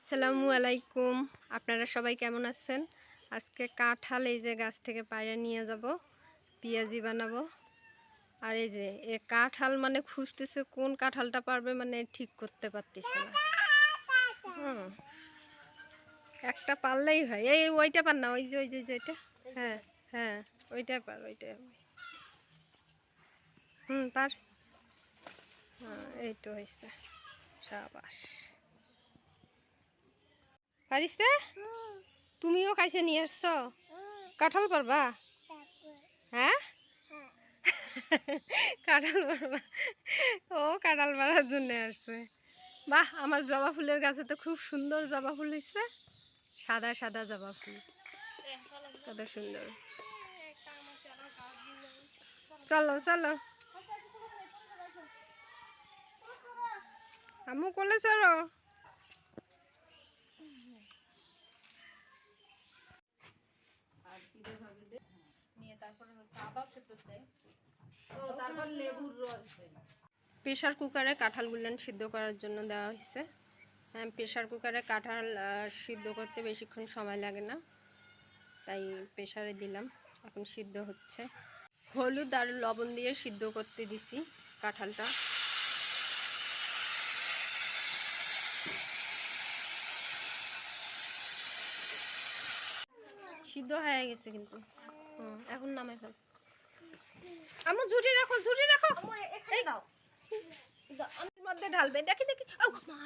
আসসালামু আলাইকুম। আপনারা সবাই কেমন আছেন? আজকে কাঁঠাল এই যে গাছ থেকে পায়রা নিয়ে যাব, পেঁয়াজি বানাবো। আর এই যে, এ কাঁঠাল মানে খুঁজতেছে কোন কাঁঠালটা পারবে মানে ঠিক করতে পারতেছে না। হুম। একটা পারলেই হয়। এই ওইটা পার না, ওই যে ওই যে যেটা হ্যাঁ হ্যাঁ ওইটাই পার ওইটাই হুম, পার। হ্যাঁ এই তো হয়েছে সাবাস। পারিস তুমিও খাইছে নিয়ে আসছ? কাঁঠাল পারবা? হ্যাঁ? কাঁঠাল পারবা? ও কাঁঠাল পাড়ার জন্য আসছে। বাহ আমার জবা ফুলের গাছে তো খুব সুন্দর জবা ফুল হয়েছে সাদা সাদা জবা ফুল। কত সুন্দর। চলো চলো। আমু কোলে চলো প্রেশার কুকারে কাঁঠালগুলো সিদ্ধ করার জন্য দেওয়া হয়েছে। হ্যাঁ প্রেশার কুকারে কাঁঠাল সিদ্ধ করতে বেশিক্ষণ সময় লাগে না। তাই প্রেশারে দিলাম এখন সিদ্ধ হচ্ছে। হলুদ আর লবণ দিয়ে সিদ্ধ করতে দিছি কাঁঠালটা। সিদ্ধ হয়ে গেছে কিন্তু। এখন নামে ফেল। আমার ঝুড়ি রাখো ঝুড়ি রাখো। এই। দাও। আমার মধ্যে ঢালবে। দেখি দেখি। ও মা।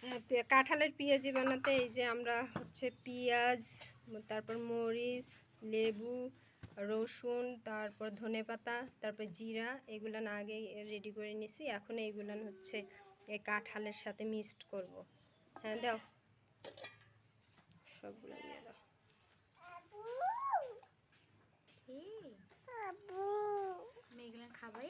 হ্যাঁ, কাঁঠালের পেঁয়াজি বানাতে এই যে আমরা হচ্ছে পেঁয়াজ তারপর মরিচ লেবু রসুন, তারপর ধনে পাতা তারপর জিরা, এগুলো না আগে রেডি করে নিছি। এখন এইগুলো হচ্ছে এই কাঁঠালের সাথে মিক্সড করব। হ্যাঁ দাও। সবগুলো নিয়ে দাও মেঘলা খাবে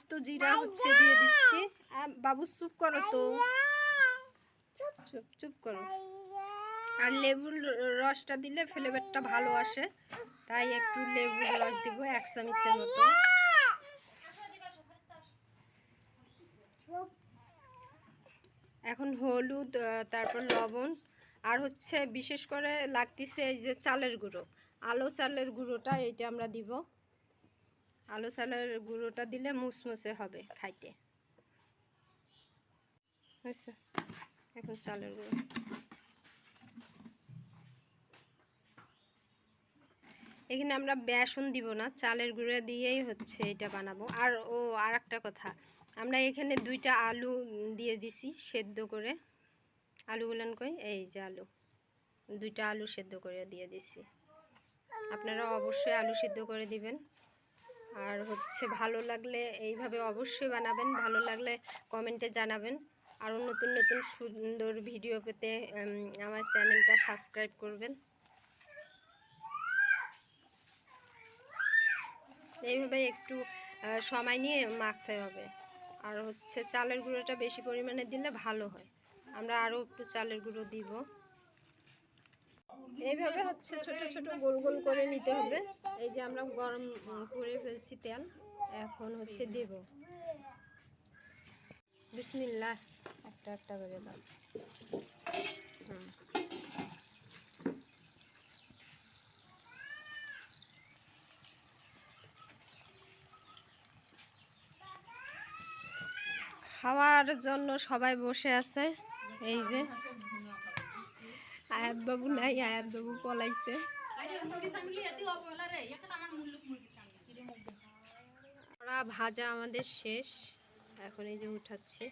আস্ত জিরা হচ্ছে দিয়ে দিচ্ছি। বাবু চুপ করো তো। চুপ চুপ চুপ করো। আর লেবুর রসটা দিলে ফ্লেভারটা ভালো আসে। তাই একটু লেবুর রস দিব এক চামচের মতো। এখন হলুদ তারপর লবণ। আর হচ্ছে বিশেষ করে লাগতেছে এই যে চালের গুঁড়ো। আলো চালের গুঁড়োটা এইটা আমরা দিব। আলো চালের গুঁড়োটা দিলে মুসমুসে হবে খাইতে। এখন চালের গুঁড়ো। এখানে আমরা বেসন দিব না, চালের গুঁড়ো দিয়েই হচ্ছে এটা বানাবো। আর ও আর একটা কথা, আমরা এখানে দুইটা আলু দিয়ে দিছি সেদ্ধ করে। আলুগুলান কই? এই যে আলু। দুইটা আলু সেদ্ধ করে দিয়ে দিছি। আপনারা অবশ্যই আলু সেদ্ধ করে দিবেন। আর হচ্ছে ভালো লাগলে এইভাবে অবশ্যই বানাবেন, ভালো লাগলে কমেন্টে জানাবেন। আরও নতুন নতুন সুন্দর ভিডিও পেতে আমার চ্যানেলটা সাবস্ক্রাইব করবেন। এইভাবে একটু সময় নিয়ে মাখতে হবে। আর হচ্ছে চালের গুঁড়োটা বেশি পরিমাণে দিলে ভালো হয়। আমরা আরও একটু চালের গুঁড়ো দিব। এইভাবে হচ্ছে ছোট ছোট গোল গোল করে নিতে হবে। এই যে আমরা গরম করে ফেলছি তেল, এখন হচ্ছে দেব। বিসমিল্লাহ, একটা একটা করে দাও। খাওয়ার জন্য সবাই বসে আছে, এই যে। আয়াত বাবু নাই আয়াত বাবু পলাইছে ভাজা আমাদের শেষ। এখন এই যে উঠাচ্ছি।